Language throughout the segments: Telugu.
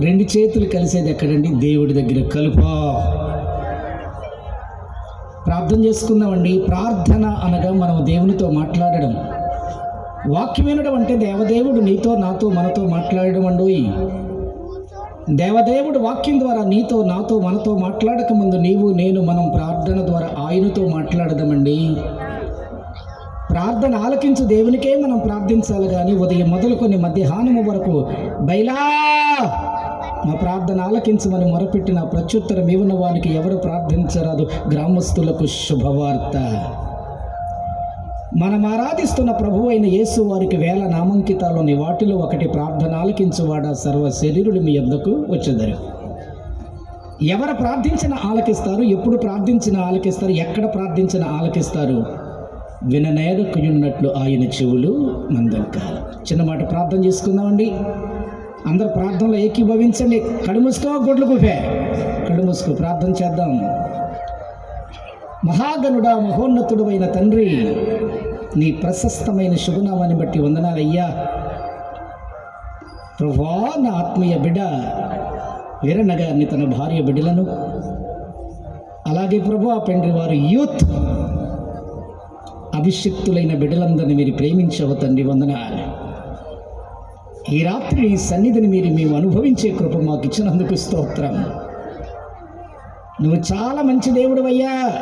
రెండు చేతులు కలిసేది ఎక్కడండి? దేవుడి దగ్గర కలుపా. ప్రార్థన చేసుకుందామండి. ప్రార్థన అనగా మనం దేవునితో మాట్లాడడం. వాక్యం వినడం అంటే దేవదేవుడు నీతో నాతో మనతో మాట్లాడడం అండోయి దేవదేవుడు వాక్యం ద్వారా నీతో నాతో మనతో మాట్లాడక ముందు నీవు నేను మనం ప్రార్థన ద్వారా ఆయనతో మాట్లాడదామండి. ప్రార్థన ఆలకించు దేవునికే మనం ప్రార్థించాలి కానీ ఉదయం మొదలుకొని మధ్యాహ్నము వరకు బైలా! మా ప్రార్థన ఆలకించమని మొరపెట్టిన ప్రత్యుత్తరం ఇవ్వన వారికి ఎవరు ప్రార్థించరాదు? గ్రామస్తులకు శుభవార్త. మనం ఆరాధిస్తున్న ప్రభు అయిన యేసు వారికి వేల నామంకితాలోని వాటిలో ఒకటి ప్రార్థన ఆలకించువాడ సర్వ శరీరుడు మీ యొద్దకు వచ్చేదరు. ఎవరు ప్రార్థించిన ఆలకిస్తారు ఎప్పుడు ప్రార్థించిన ఆలకిస్తారు ఎక్కడ ప్రార్థించిన ఆలకిస్తారు. విననేరకుయున్నట్లు ఆయన చెవులు మందల్కాలు చిన్న మాట ప్రార్థన చేసుకుందామండి. అందరు ప్రార్థనలో ఏకీభవించండి. కళ్ళు మూసుకో గుడ్లు గుఫే కళ్ళు మూసుకో ప్రార్థన చేద్దాం. మహాగనుడా మహోన్నతుడు తండ్రి నీ ప్రశస్తమైన శుభనామాన్ని బట్టి వందనాలయ్యా. ప్రభా నా ఆత్మీయ బిడ్డ వీరన్న గారిని తన భార్య బిడ్డలను. అలాగే ప్రభు ఆ పెండ్రి వారు యూత్ అభిషిక్తులైన బిడ్డలందరినీ మీరు ప్రేమించవ తండ్రి వందనాలు. ఈ రాత్రి ఈ సన్నిధిని మీరు మేము అనుభవించే కృప మాకు ఇచ్చినందుకు స్తోత్రం. నువ్వు చాలా మంచి దేవుడు అయ్యా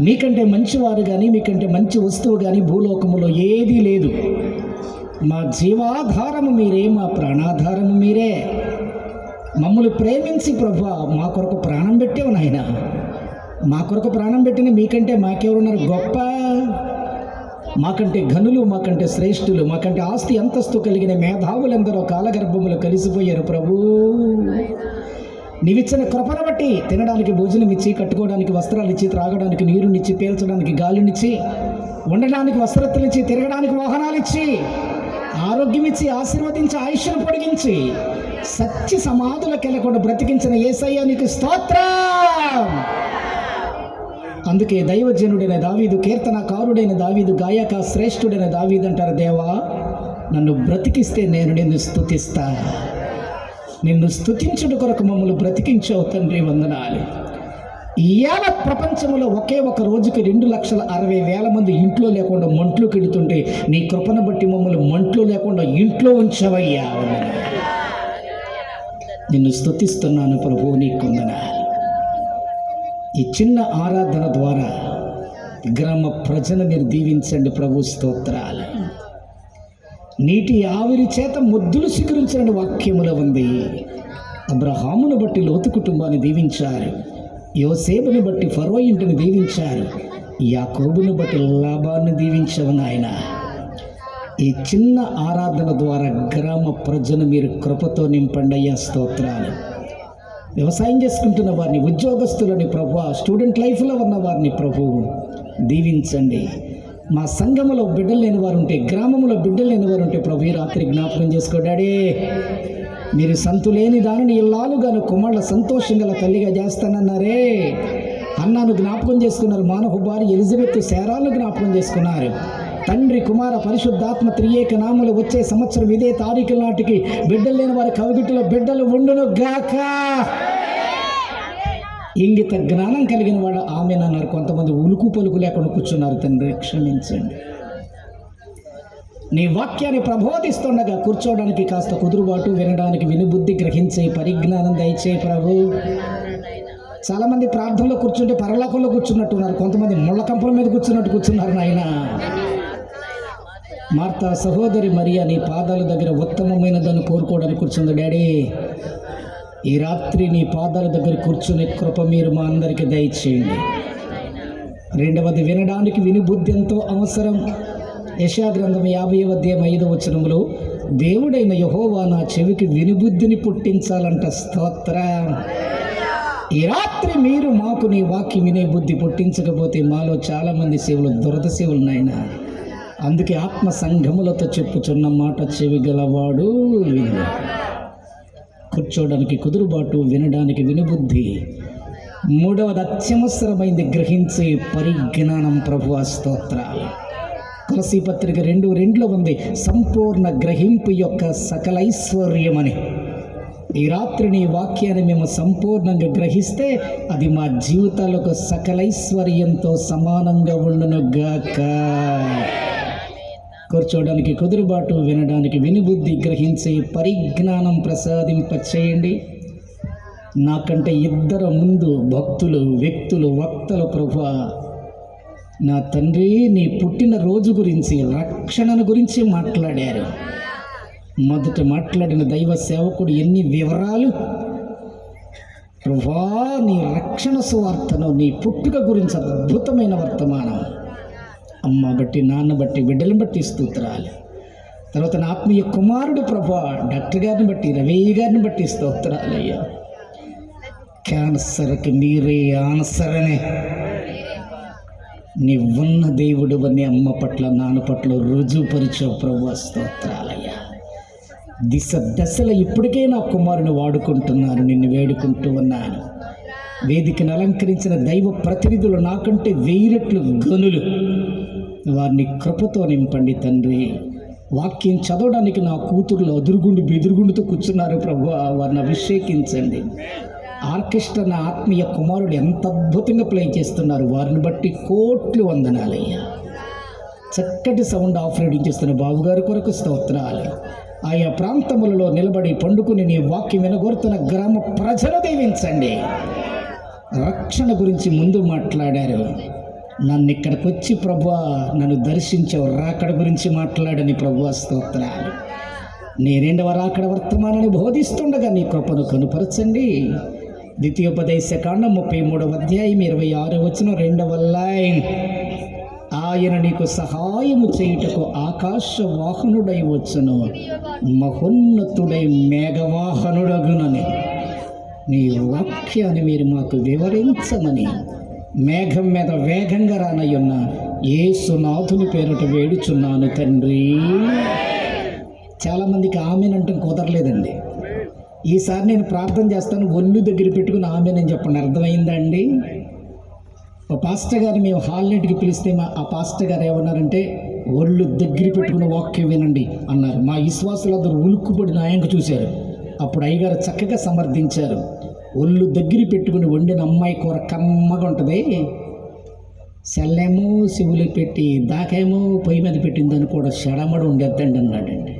మీకంటే మంచివారు కానీ మీకంటే మంచి వస్తువు కానీ భూలోకములో ఏదీ లేదు. మా జీవాధారము మీరే మా ప్రాణాధారము మీరే. మమ్మల్ని ప్రేమించి ప్రభు మా కొరకు ప్రాణం పెట్టేవు నాయన. మా కొరకు ప్రాణం పెట్టిన మీకంటే మాకెవరున్నారు? గొప్ప మాకంటే ఘనులు మాకంటే శ్రేష్ఠులు మాకంటే ఆస్తి అంతస్తు కలిగిన మేధావులందరూ కాలగర్భములు కలిసిపోయారు ప్రభు. నీవిచ్చిన కృపను బట్టి తినడానికి భోజనం ఇచ్చి కట్టుకోవడానికి వస్త్రాలు ఇచ్చి త్రాగడానికి నీరునిచ్చి పీల్చడానికి గాలినిచ్చి ఉండడానికి వస్త్రత్తులిచ్చి తిరగడానికి వాహనాలు ఇచ్చి ఆరోగ్యం ఇచ్చి ఆశీర్వదించి ఆయుష్ను పొడిగించి సత్య సమాధులకు వెళ్ళకుండా బ్రతికించిన ఏసయ్య నీకు స్తోత్రం. అందుకే దైవజనుడైన దావీదు కీర్తనకారుడైన దావీదు గాయక శ్రేష్ఠుడైన దావీదు అంటారు దేవా నన్ను బ్రతికిస్తే నేను నిన్ను స్థుతిస్తా నిన్ను స్థుతించుడు కొరకు మమ్మల్ని బ్రతికించావు తండ్రి వందనాలు. ఇవాళ ప్రపంచంలో ఒకే ఒక రోజుకి రెండు లక్షల అరవై వేల మంది ఇంట్లో లేకుండా మంట్లు కెడుతుంటే నీ కృపను బట్టి మమ్మల్ని మంట్లో లేకుండా ఇంట్లో ఉంచవయ్యా నిన్ను స్థుతిస్తున్నాను ప్రభు నీ కొందనాలు ఈ చిన్న ఆరాధన ద్వారా గ్రామ ప్రజలు మీరు దీవించండి ప్రభు స్తోత్రాలు. నీటి ఆవిరి చేత ముద్దులు స్వీకరించిన వాక్యములో ఉంది. అబ్రహామును బట్టి లోతు కుటుంబాన్ని దీవించారు. యోసేపుని బట్టి ఫరో ఇంటిని దీవించారు. యాకోబును బట్టి లాభాన్ని దీవించవు నాయన. ఈ చిన్న ఆరాధన ద్వారా గ్రామ ప్రజను మీరు కృపతో నింపండి అయ్యా స్తోత్రాలు. వ్యవసాయం చేసుకుంటున్న వారిని ఉద్యోగస్తులని ప్రభు స్టూడెంట్ లైఫ్లో ఉన్న వారిని ప్రభు దీవించండి. మా సంఘములో బిడ్డలు లేని వారు ఉంటే గ్రామంలో బిడ్డలు లేని వారు ఉంటే ప్రభు ఈ రాత్రి జ్ఞాపకం చేసుకో డాడీ. మీరు సంతు లేని దానిని ఇల్లాలుగాను కుమారుల సంతోషం గల తల్లిగా చేస్తానన్నారే. అన్నాను జ్ఞాపకం చేసుకున్నారు మానవ భార్య ఎలిజబెత్ శారాలు జ్ఞాపకం చేసుకున్నారు. తండ్రి కుమార పరిశుద్ధాత్మ త్రియేక నాములు వచ్చే సంవత్సరం ఇదే తారీఖు నాటికి బిడ్డలు లేని వారి కవిగిట్టులో బిడ్డలు ఉండును గాక. ఇంగిత జ్ఞానం కలిగిన వాడు ఆమెనన్నారు కొంతమంది ఉలుకు పలుకు లేకుండా కూర్చున్నారు. తండ్రి క్షమించండి. నీ వాక్యాన్ని ప్రబోధిస్తుండగా కూర్చోవడానికి కాస్త కుదురుబాటు వినడానికి వినుబుద్ధి గ్రహించే పరిజ్ఞానం దయచే ప్రభు. చాలామంది ప్రార్థనలో కూర్చుంటే పరలోకంలో కూర్చున్నట్టున్నారు. కొంతమంది ముళ్ళ కంపల మీద కూర్చున్నట్టు కూర్చున్నారు నాయన. మార్తా సహోదరి మరియా నీ పాదాల దగ్గర ఉత్తమమైనదని కోరుకోవడానికి కూర్చుంది డాడీ. ఈ రాత్రి నీ పాదాల దగ్గర కూర్చునే కృప మీరు మా అందరికీ దయచేయండి. రెండవది వినడానికి వినిబుద్ధి ఎంతో అవసరం. యశాగ్రంథం యాభై అధ్యాయం ఐదు వచనంలో దేవుడైన యహోవా నా చెవికి వినిబుద్ధిని పుట్టించాలంట స్తోత్ర. ఈ రాత్రి మీరు మాకు నీ వాక్యం వినే బుద్ధి పుట్టించకపోతే మాలో చాలామంది సేవలు దురద సేవలు నాయన. అందుకే ఆత్మ సంఘములతో చెప్పుచున్న మాట చెవి గలవాడు విను కుదురుబాటు వినడానికి వినుబుద్ధి. మూడవది అత్యవసరమైంది గ్రహించే పరిజ్ఞానం ప్రభు స్తోత్ర. తులసి పత్రిక రెండు రెండులో ఉంది సంపూర్ణ గ్రహింపు యొక్క సకల ఐశ్వర్యమని. ఈ రాత్రి నీ వాక్యాన్ని మేము సంపూర్ణంగా గ్రహిస్తే అది మా జీవితాలకు సకలైశ్వర్యంతో సమానంగా ఉండునుగాక. కూర్చోవడానికి కుదురుబాటు వినడానికి వినుబుద్ధి గ్రహించే పరిజ్ఞానం ప్రసాదింప చేయండి నాకంటే ఇద్దరు ముందు భక్తులు వ్యక్తులు వక్తలు ప్రభు. నా తండ్రి నీ పుట్టిన రోజు గురించి రక్షణను గురించి మాట్లాడారు. మొదట మాట్లాడిన దైవ సేవకుడు ఎన్ని వివరాలు? ప్రభా నీ రక్షణ సువార్తను నీ పుట్టుక గురించి అద్భుతమైన వర్తమానం. అమ్మ బట్టి నాన్న బట్టి బిడ్డలను బట్టి స్తోత్రాలు. తర్వాత నా ఆత్మీయ కుమారుడు ప్రభా డాక్టర్ గారిని బట్టి రవయ్య గారిని బట్టి స్తోత్రాలయ్యా. క్యాన్సర్కి మీరే ఆన్సర్ అనే నీవున్న దేవుడు అని అమ్మ పట్ల నాన్న పట్ల రుజువుపరిచావు ప్రభు స్తోత్రాలయ్యా. దిశ దశల ఇప్పటికే నా కుమారుని వాడుకుంటున్నాను నిన్ను వేడుకుంటూ ఉన్నాను. వేదికను అలంకరించిన దైవ ప్రతినిధులు నాకంటే వెయ్యి రెట్లు గనులు వారిని కృపతో నింపండి తండ్రి. వాక్యం చదవడానికి నా కూతురులు అదురుగుండి బెదురుగుండితో కూర్చున్నారు ప్రభు వారిని అభిషేకించండి. ఆర్కెస్ట్రా నా ఆత్మీయ కుమారుడు ఎంత అద్భుతంగా ప్లే చేస్తున్నారు వారిని బట్టి కోట్లు వందనాలయ్యా. చక్కటి సౌండ్ ఆపరేటింగ్ చేస్తున్న బాబుగారి కొరకు స్తోత్రాలు. ఆయా ప్రాంతములలో నిలబడి పండుకుని నీ వాక్యం వినగోరుతున్న గ్రామ ప్రజలు దీవించండి. రక్షణ గురించి ముందు మాట్లాడారు. నన్ను ఇక్కడికి వచ్చి ప్రభు నన్ను దర్శించావు రాకడ గురించి మాట్లాడని ప్రభు స్తోత్రాలు. నీ రెండవ రాకడ వర్తమానాన్ని బోధిస్తుండగా నీ కృపను కనుపరచండి. ద్వితీయోపదేశ కాండం ముప్పై మూడవ అధ్యాయం ఇరవై ఆరు వచ్చిన రెండవ లైన్. ఆయన నీకు సహాయము చేయుటకు ఆకాశ వాహనుడై వచ్చును మహోన్నతుడై మేఘవాహనుడగునని. నీ వాక్యాన్ని మీరు మాకు వివరించమని మేఘం మీద వేగంగా రానయ్యున్న ఏసునాథుని పేరట వేడుచున్నాను తండ్రి. చాలామందికి ఆమెనంటే కుదరలేదండి. ఈసారి నేను ప్రార్థన చేస్తాను ఒళ్ళు దగ్గర పెట్టుకుని ఆమెనని చెప్పండి. అర్థమైందా అండి ఒక పాస్టర్ గారు మేము హాల్నెట్కి పిలిస్తే మా ఆ పాస్టర్ గారు ఏమన్నారంటే ఒళ్ళు దగ్గర పెట్టుకుని వాక్యం వినండి అన్నారు. మా విశ్వాసులందరూ ఉలుక్కుపడిన ఆయనకు చూశారు. అప్పుడు అయ్యగారు చక్కగా సమర్థించారు. ఒళ్ళు దగ్గర పెట్టుకుని వండిన అమ్మాయి కూర కమ్మగా ఉంటుంది. సెల్లేమో శివులు పెట్టి దాకేమో పొయ్యి మీద పెట్టిందని కూడా షడమడు ఉండేద్దండి అన్నాడండి.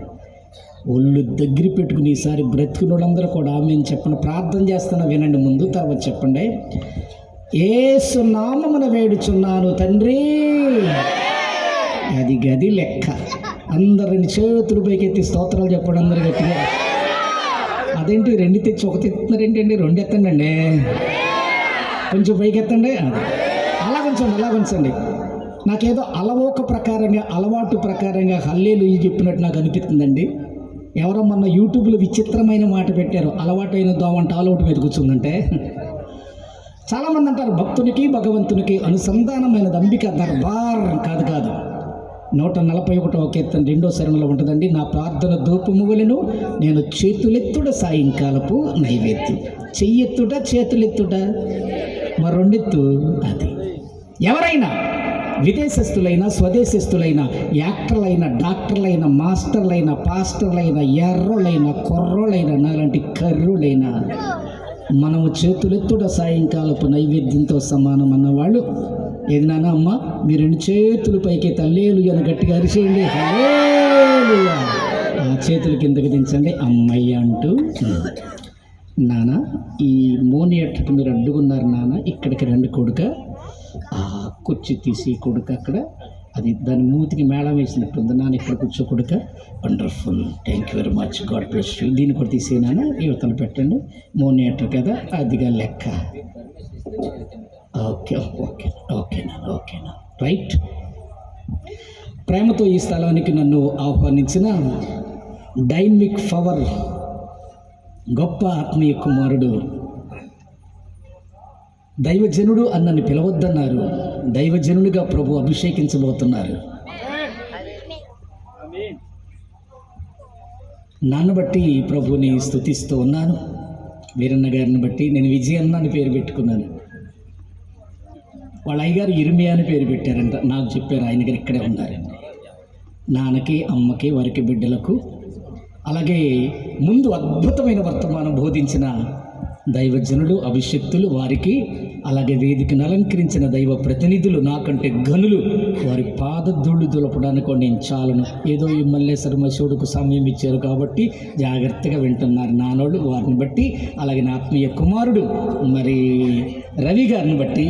ఒళ్ళు దగ్గర పెట్టుకుని ఈసారి బ్రతికినోళ్ళందరూ కూడా మేము చెప్పండి ప్రార్థన చేస్తున్నా వినండి ముందు తర్వాత చెప్పండి. ఏసు నామమున వేడుచున్నాను తండ్రి. అది గది లెక్క. అందరిని చేతులు పైకెత్తి స్తోత్రాలు చెప్పండి అందరికీ గట్టిగా. అదేంటి రెండు తెచ్చి ఒక ఎత్తున్నారు ఏంటండి రెండు ఎత్తండి కొంచెం పైకి ఎత్తండి. అది. అలా ఉంచండి అలా ఉంచండి నాకేదో అలవోక ప్రకారంగా అలవాటు ప్రకారంగా హల్లేలు చెప్పినట్టు నాకు అనిపిస్తుందండి. ఎవరో మొన్న యూట్యూబ్లో విచిత్రమైన మాట పెట్టారు. అలవాటైన దోమంట ఆలౌట్ మీద కూర్చుందంటే. చాలామంది అంటారు భక్తునికి భగవంతునికి అనుసంధానమైన దంబిక దర్బార్. కాదు కాదు. నూట నలభై ఒకటో కీర్తన రెండో శరణలో ఉంటుందండి. నా ప్రార్థన ధూపమువలను నేను చేతులెత్తుడ సాయంకాలపు నైవేద్యం. చెయ్యెత్తుట చేతులెత్తుట మరి రెండెత్తు అది. ఎవరైనా విదేశస్తులైన స్వదేశస్తులైన యాక్టర్లైన డాక్టర్లైన మాస్టర్లైన పాస్టర్లైన ఎర్రోళ్ళైన కుర్రోళ్ళైన నాలాంటి కర్రులైన మనము చేతులెత్తుడ సాయంకాలపు నైవేద్యంతో సమానం అన్నవాళ్ళు ఏది నాన్న అమ్మ? మీ రెండు చేతులు పైకి తల్లేలు అని గట్టిగా అరిచేయండి. ఆ చేతులు కిందకి దించండి. అమ్మయ్య అంటూ. నాన్న ఈ మోని మీరు అడ్డుకున్నారు నాన్న ఇక్కడికి రండి కొడుక. ఆ కుర్చీ తీసి కొడుక అక్కడ. అది దాని మూతికి మేళం వేసినట్టుంది. నాన్న ఇక్కడ కూర్చో కొడుక. Wonderful thank you very much God bless you దీన్ని కూడా తీసేనాన్న యువతలు పెట్టండి. మోని కదా? అదిగా లెక్క. ఓకే ఓకే ఓకేనా ఓకేనా రైట్ ప్రేమతో ఈ స్థలానికి నన్ను ఆహ్వానించిన డైమిక్ పవర్ గొప్ప ఆత్మీయ కుమారుడు. దైవజనుడు అన్నని పిలవద్దన్నారు. దైవజనుడిగా ప్రభు అభిషేకించబోతున్నారు. నన్ను బట్టి ప్రభుని స్థుతిస్తూ ఉన్నాను. వీరన్న గారిని బట్టి నేను విజయన్న అని పేరు పెట్టుకున్నాను. వాళ్ళ అయ్యగారు ఇరిమియా అని పేరు పెట్టారంట. నాకు చెప్పారు ఆయన గారు ఇక్కడే ఉన్నారండి. నాన్నకి అమ్మకి వారికి బిడ్డలకు అలాగే ముందు అద్భుతమైన వర్తమానం బోధించిన దైవజనులు అభిషక్తులు వారికి అలాగే వేదికను అలంకరించిన దైవ ప్రతినిధులు నాకంటే గనులు వారి పాదధూళ్ళు దులపడానికి నేను చాలను. ఏదో ఈ మల్లేశ్వర మశువుడుకు సమయం ఇచ్చారు కాబట్టి జాగ్రత్తగా వింటున్నారు నానోళ్ళు. వారిని బట్టి అలాగే నా ఆత్మీయ కుమారుడు మరి రవి గారిని బట్టి